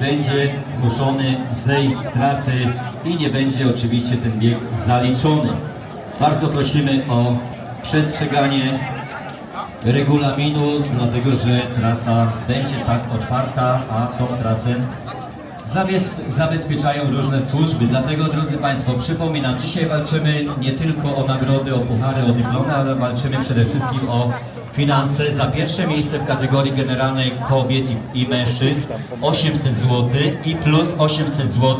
będzie zmuszony zejść z trasy i nie będzie oczywiście ten bieg zaliczony. Bardzo prosimy o przestrzeganie regulaminu, dlatego że trasa będzie tak otwarta, a tą trasę Zabez, zabezpieczają różne służby. Dlatego, drodzy Państwo, przypominam, dzisiaj walczymy nie tylko o nagrody, o puchary, o dyplomy, ale walczymy przede wszystkim o finanse. Za pierwsze miejsce w kategorii generalnej kobiet i, i mężczyzn 800 zł i plus 800 zł,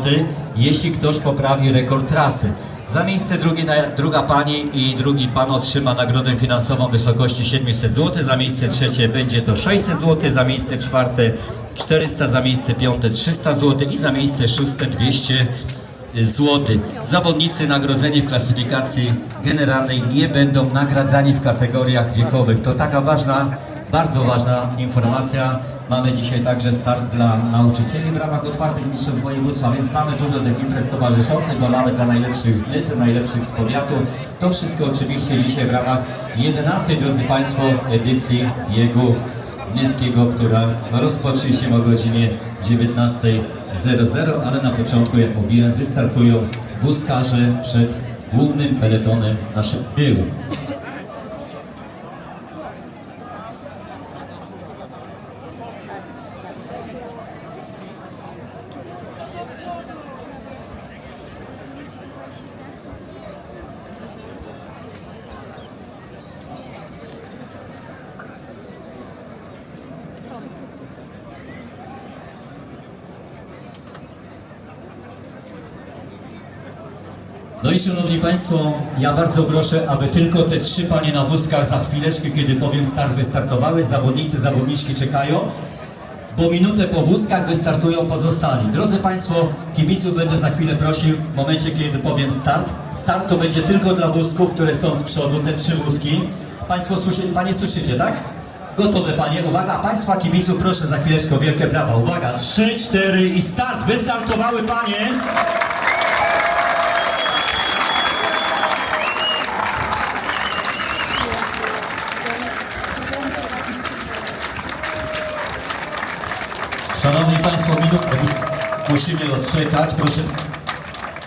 jeśli ktoś poprawi rekord trasy. Za miejsce drugie, druga pani i drugi pan otrzyma nagrodę finansową w wysokości 700 zł. Za miejsce trzecie będzie to 600 zł. Za miejsce czwarte 400, za miejsce piąte 300 zł i za miejsce szóste 200 zł. Zawodnicy nagrodzeni w klasyfikacji generalnej nie będą nagradzani w kategoriach wiekowych. To taka ważna, bardzo ważna informacja. Mamy dzisiaj także start dla nauczycieli w ramach otwartych mistrzostw województwa, więc mamy dużo tych imprez towarzyszących, bo mamy dla najlepszych z Nysy, najlepszych z powiatu. To wszystko oczywiście dzisiaj w ramach 11, drodzy Państwo, edycji biegu Nyskiego, która rozpocznie się o godzinie 19.00, ale na początku, jak mówiłem, wystartują wózkarze przed głównym peletonem naszych biegów. No i szanowni Państwo, ja bardzo proszę, aby tylko te trzy panie na wózkach za chwileczkę, kiedy powiem start, wystartowały. Zawodnicy, zawodniczki czekają, bo minutę po wózkach wystartują pozostali. Drodzy Państwo, kibiców będę za chwilę prosił, w momencie, kiedy powiem start. Start to będzie tylko dla wózków, które są z przodu, te trzy wózki. Państwo słyszy, Panie słyszycie, tak? Gotowe Panie, uwaga, Państwa kibiców proszę za chwileczkę, wielkie brawa. Uwaga, trzy, cztery i start. Wystartowały Panie. Szanowni Państwo, minutę musimy odczekać. Proszę,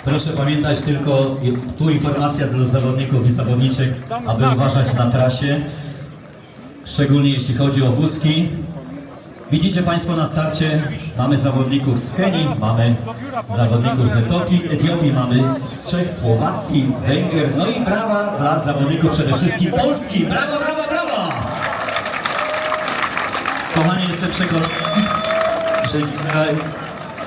proszę pamiętać tylko, tu informacja dla zawodników i zawodniczek, aby uważać na trasie, szczególnie jeśli chodzi o wózki. Widzicie Państwo na starcie, mamy zawodników z Kenii, mamy zawodników z Etiopii, Etiopii mamy z Czech, Słowacji, Węgier, no i brawa dla zawodników przede wszystkim Polski. Brawo, brawo, brawo! Kochani, jestem przekonany, dzisiaj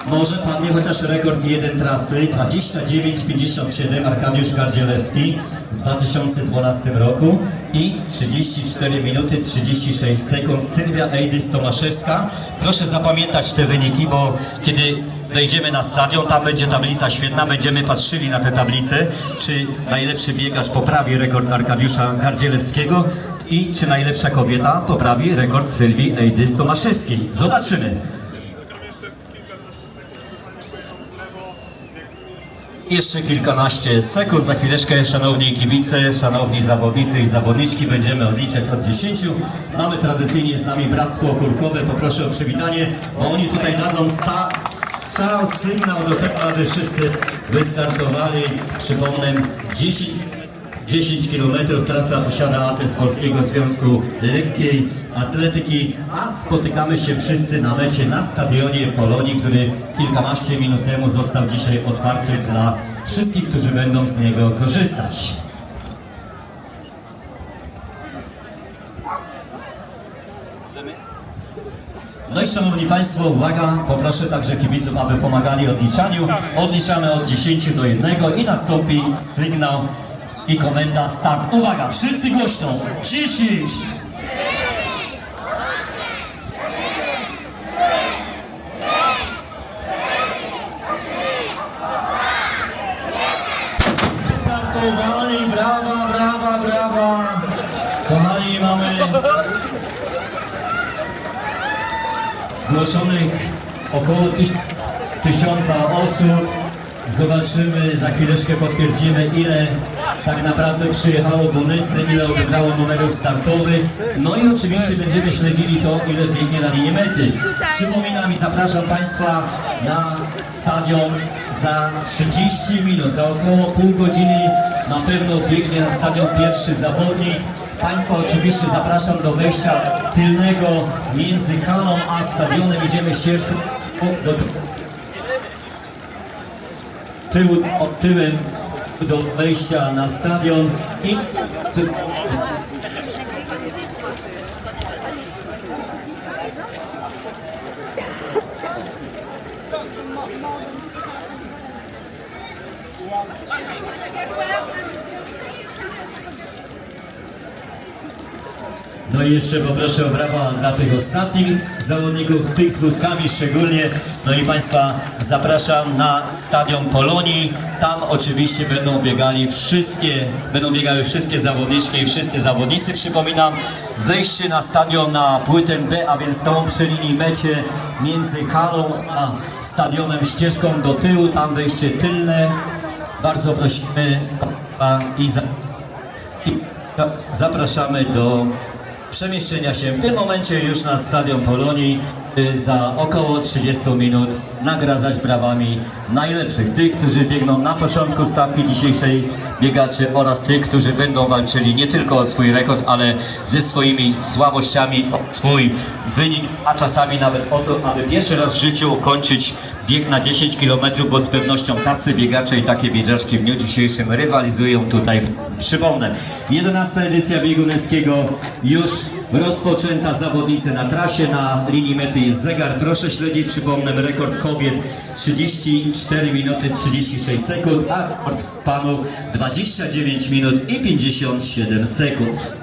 może padnie chociaż rekord jeden trasy 29,57 Arkadiusz Gardzielewski w 2012 roku i 34 minuty 36 sekund Sylwia Ejdys Tomaszewska. Proszę zapamiętać te wyniki, bo kiedy wejdziemy na stadion, tam będzie tablica świetna, będziemy patrzyli na tę tablicę, czy najlepszy biegacz poprawi rekord Arkadiusza Gardzielewskiego i czy najlepsza kobieta poprawi rekord Sylwii Ejdys Tomaszewskiej. Zobaczymy. Jeszcze kilkanaście sekund, za chwileczkę, szanowni kibice, szanowni zawodnicy i zawodniczki, będziemy odliczać od 10. Mamy tradycyjnie z nami Bractwo Okurkowe, poproszę o przywitanie, bo oni tutaj dadzą sta, sygnał do tego, aby wszyscy wystartowali. Przypomnę, 10, 10 km trasa posiada ATS Polskiego Związku Lekkiej Atletyki, a spotykamy się wszyscy na mecie na stadionie Polonii, który kilkanaście minut temu został dzisiaj otwarty dla wszystkich, którzy będą z niego korzystać. No i szanowni Państwo, uwaga, poproszę także kibiców, aby pomagali odliczaniu. Odliczamy od 10 do 1 i nastąpi sygnał i komenda start. Uwaga, wszyscy głośno. 10, Startowali, brawa, brawa, brawa. Kochani, mamy zgłoszonych około tyś tysiąca osób. Zobaczymy, za chwileczkę potwierdzimy, ile tak naprawdę przyjechało bonusy, ile odebrało numerów startowych. No i oczywiście będziemy śledzili to, ile biegnie na linii mety. Przypominam i zapraszam Państwa na stadion za 30 minut, za około pół godziny na pewno biegnie na stadion pierwszy zawodnik. Państwa oczywiście zapraszam do wejścia tylnego między halą a stadionem. Idziemy ścieżką do tyłu, od tyłem do wejścia na stadion i No i jeszcze poproszę o brawa dla tych ostatnich zawodników, tych z wózkami szczególnie. No i Państwa zapraszam na Stadion Polonii. Tam oczywiście będą biegali wszystkie, będą biegały wszystkie zawodniczki i wszyscy zawodnicy. Przypominam, wejście na stadion na płytę B, a więc tą przy linii mecie między halą a stadionem ścieżką do tyłu, tam wejście tylne. Bardzo prosimy i zapraszamy do przemieszczenia się w tym momencie już na Stadion Polonii za około 30 minut nagradzać brawami najlepszych, tych, którzy biegną na początku stawki dzisiejszej biegaczy oraz tych, którzy będą walczyli nie tylko o swój rekord, ale ze swoimi słabościami, o swój wynik, a czasami nawet o to, aby pierwszy raz w życiu ukończyć bieg na 10 km, bo z pewnością tacy biegacze i takie biegaczki w dniu dzisiejszym rywalizują tutaj. Przypomnę, 11 edycja biegu Neskiego już rozpoczęta, zawodnicy na trasie, na linii mety jest zegar, proszę śledzić, przypomnę, rekord kobiet 34 minuty 36 sekund, a rekord panów 29 minut i 57 sekund.